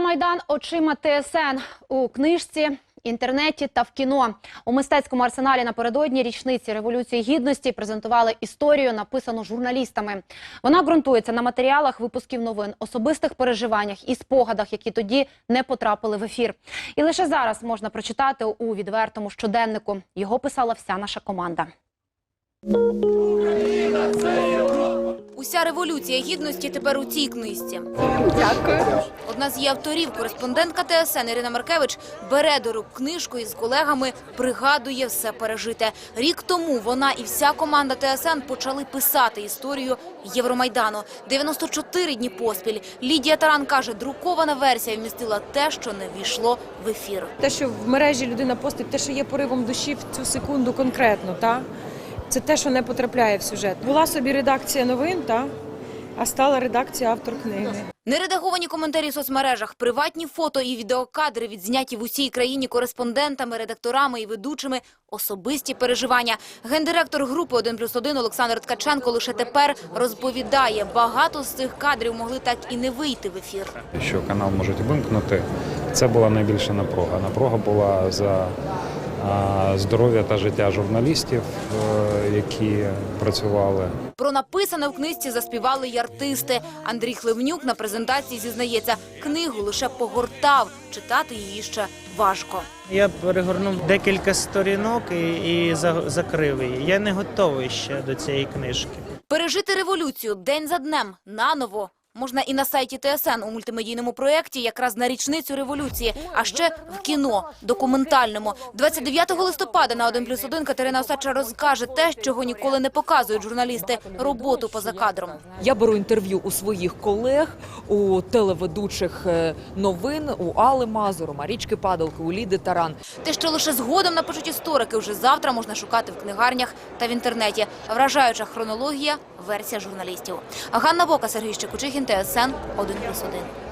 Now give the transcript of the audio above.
Євромайдан очима ТСН у книжці, інтернеті та в кіно. У мистецькому арсеналі напередодні річниці революції гідності презентували історію, написану журналістами. Вона ґрунтується на матеріалах випусків новин, особистих переживаннях і спогадах, які тоді не потрапили в ефір. І лише зараз можна прочитати у відвертому щоденнику. Його писала вся наша команда. Уся революція гідності тепер у цій книжці. Дякую. Одна з її авторів, кореспондентка ТСН Ірина Маркевич, бере до рук книжку і з колегами пригадує все пережите. Рік тому вона і вся команда ТСН почали писати історію Євромайдану. 94 дні поспіль. Лідія Таран каже, друкована версія вмістила те, що не війшло в ефір. Те, що в мережі людина постить, те, що є поривом душі в цю секунду конкретно, та? Це те, що не потрапляє в сюжет. Була собі редакція новин, та? а стала редакція автор книги. Нередаговані коментарі в соцмережах, приватні фото і відеокадри, відзняті в усій країні кореспондентами, редакторами і ведучими, особисті переживання. Гендиректор групи «1 плюс 1» Олександр Ткаченко лише тепер розповідає, багато з цих кадрів могли так і не вийти в ефір. що канал можуть вимкнути. Це була найбільша напруга. Напруга була за здоров'я та життя журналістів, е, які працювали. Про написане в книжці заспівали й артисти. Андрій Хливнюк на презентації зізнається, книгу лише погортав, читати її ще важко. Я перегорнув декілька сторінок і, і за- закрив її. Я не готовий ще до цієї книжки. Пережити революцію день за днем наново можна і на сайті ТСН у мультимедійному проєкті якраз на річницю революції, а ще в кіно документальному. 29 листопада на 1 плюс 1 Катерина Осадча розкаже те, чого ніколи не показують журналісти – роботу поза кадром. Я беру інтерв'ю у своїх колег, у телеведучих е, новин, у Али Мазуру, Марічки Падалки, у Ліди Таран. Те, що лише згодом напишуть історики, вже завтра можна шукати в книгарнях та в інтернеті. Вражаюча хронологія – версія журналістів. Ганна Бока, Сергій Щекучихін, ТСН 1+,1.